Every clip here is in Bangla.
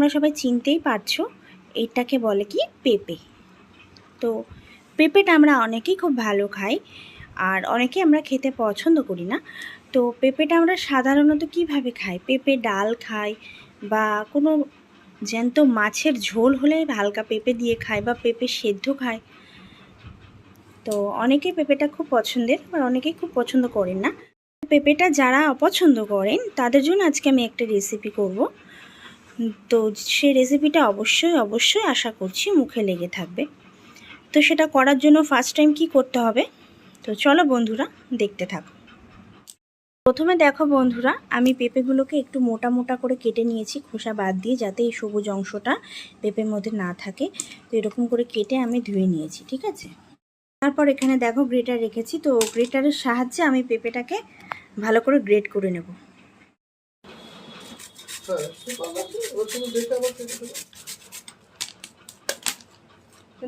তোমরা সবাই চিনতেই পারছ, এটাকে বলে কি পেঁপে। তো পেঁপেটা আমরা অনেকেই খুব ভালো খাই, আর অনেকে আমরা খেতে পছন্দ করি না। তো পেঁপেটা আমরা সাধারণত কীভাবে খাই? পেঁপে ডাল খাই বা কোনো জ্যান্ত মাছের ঝোল হলে হালকা পেঁপে দিয়ে খায় বা পেঁপে সেদ্ধ খায় তো অনেকে পেঁপেটা খুব পছন্দের আর অনেকেই খুব পছন্দ করেন না। পেঁপেটা যারা অপছন্দ করেন, তাদের জন্য আজকে আমি একটা রেসিপি করব। তো সেই রেসিপিটা অবশ্যই অবশ্যই আশা করছি মুখে লেগে থাকবে। তো সেটা করার জন্য ফার্স্ট টাইম কি করতে হবে? তো চলো বন্ধুরা, দেখতে থাকো। প্রথমে দেখো বন্ধুরা, আমি পেঁপেগুলোকে একটু মোটা মোটা করে কেটে নিয়েছি, খোসা বাদ দিয়ে যাতে এই সবুজ অংশটা পেঁপের মধ্যে না থাকে। তো এরকম করে কেটে আমি ধুয়ে নিয়েছি, ঠিক আছে? তারপর এখানে দেখো গ্রেটার রেখেছি, তো গ্রেটারের সাহায্যে আমি পেঁপেটাকে ভালো করে গ্রেট করে নেব।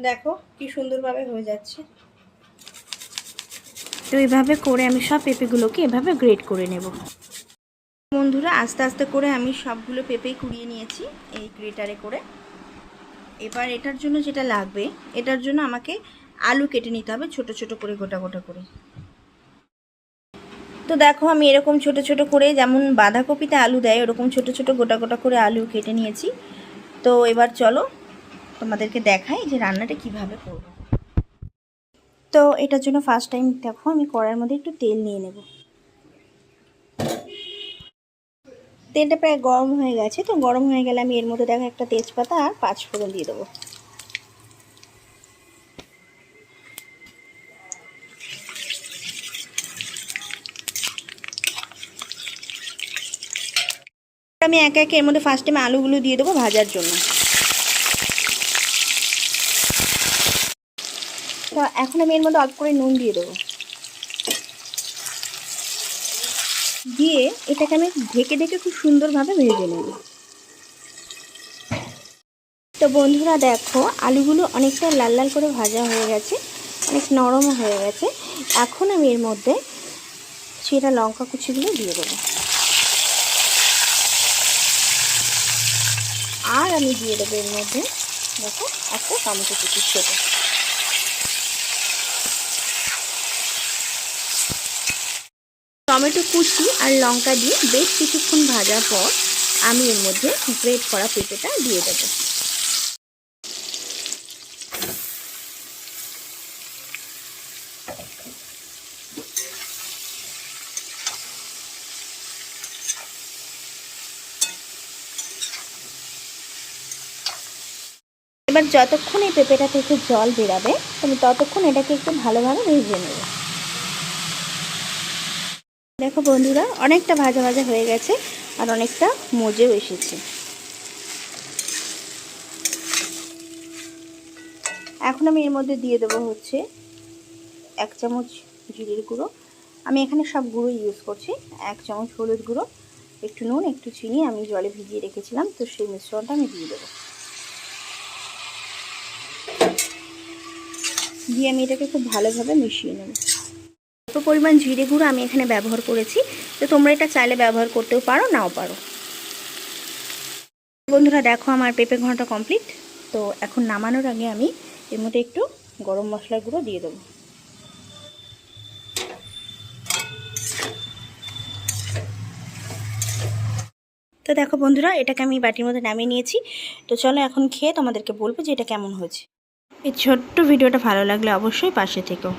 দেখো কি সুন্দরভাবে হয়ে যাচ্ছে। তো এইভাবে করে আমি সব পেঁপেগুলোকে এভাবে গ্রেট করে নেব। বন্ধুরা আস্তে আস্তে করে আমি সবগুলো পেঁপেই কুড়িয়ে নিয়েছি এই গ্রেটারে করে। এবার এটার জন্য যেটা লাগবে এটার জন্য আমাকে আলু কেটে নিতে হবে ছোট ছোট করে গোটা গোটা করে। তো দেখো আমি এরকম ছোট ছোট করে যেমন বাঁধাকপিতে আলু দেয়, ওরকম ছোট ছোট গোটা গোটা করে আলু কেটে নিয়েছি। তো এবার চলো তোমাদেরকে দেখাই যে রান্নাটা কীভাবে করব। তো এটার জন্য ফার্স্ট টাইম দেখো আমি কড়ার মধ্যে একটু তেল নিয়ে নেব। তেলটা প্রায় গরম হয়ে গেছে, তো গরম হয়ে গেলে আমি এর মধ্যে দেখো একটা তেজপাতা আর পাঁচ ফোড়ন দিয়ে দেবো। আমি একে একে এর মধ্যে ফার্স্ট টাইম আলুগুলো দিয়ে দেবো ভাজার জন্য। এখন আমি এর মধ্যে অল্প করে নুন দিয়ে দেবো। দিয়ে এটাকে আমি ঢেকে ঢেকে খুব সুন্দরভাবে ভেজে নেব। তো বন্ধুরা দেখো, আলুগুলো অনেকটা লাল লাল করে ভাজা হয়ে গেছে, অনেক নরম হয়ে গেছে। এখন আমি এর মধ্যে সেটা লঙ্কা কুচিগুলো দিয়ে দেবো আর আমি দিয়ে দেবো এর মধ্যে। দেখো, একটা টমেটো কুচি ছোটো টমেটো কুচি আর লঙ্কা দিয়ে বেশ কিছুক্ষণ ভাজার পর আমি এর মধ্যে গ্রেট করা পেঁপেটা দিয়ে দেবো। এবার যতক্ষণ এই পেঁপেটা থেকে জল বেরাবে, তুমি ততক্ষণ এটাকে একটু ভালোভাবে ভেজে নেবে। দেখো বন্ধুরা, অনেকটা ভাজা ভাজা হয়ে গেছে আর অনেকটা মজেও এসেছে। এখন আমি এর মধ্যে দিয়ে দেবো হচ্ছে এক চামচ জিরের গুঁড়ো। আমি এখানে সব গুঁড়ো ইউজ করছি, এক চামচ হলুদ গুঁড়ো, একটু নুন, একটু চিনি আমি জলে ভিজিয়ে রেখেছিলাম, তো সেই মিশ্রণটা আমি দিয়ে দেবো। দিয়ে আমি এটাকে খুব ভালোভাবে মিশিয়ে নেব। অল্প পরিমাণ জিরে গুঁড়ো আমি এখানে ব্যবহার করেছি। তো তোমরা এটা চাইলে ব্যবহার করতেও পারো, নাও পারো। বন্ধুরা, দেখো আমার পেঁপে ঘণ্টা কমপ্লিট। তো এখন নামানোর আগে আমি এর মধ্যে একটু গরম মশলার গুঁড়ো দিয়ে দেবো। তো দেখো বন্ধুরা, এটাকে আমি বাটির মধ্যে নামিয়ে নিয়েছি। তো চলো এখন খেয়ে তোমাদেরকে বলব যে এটা কেমন হয়েছে। এই ছোট্ট ভিডিওটা ভালো লাগলে অবশ্যই পাশে থেকো।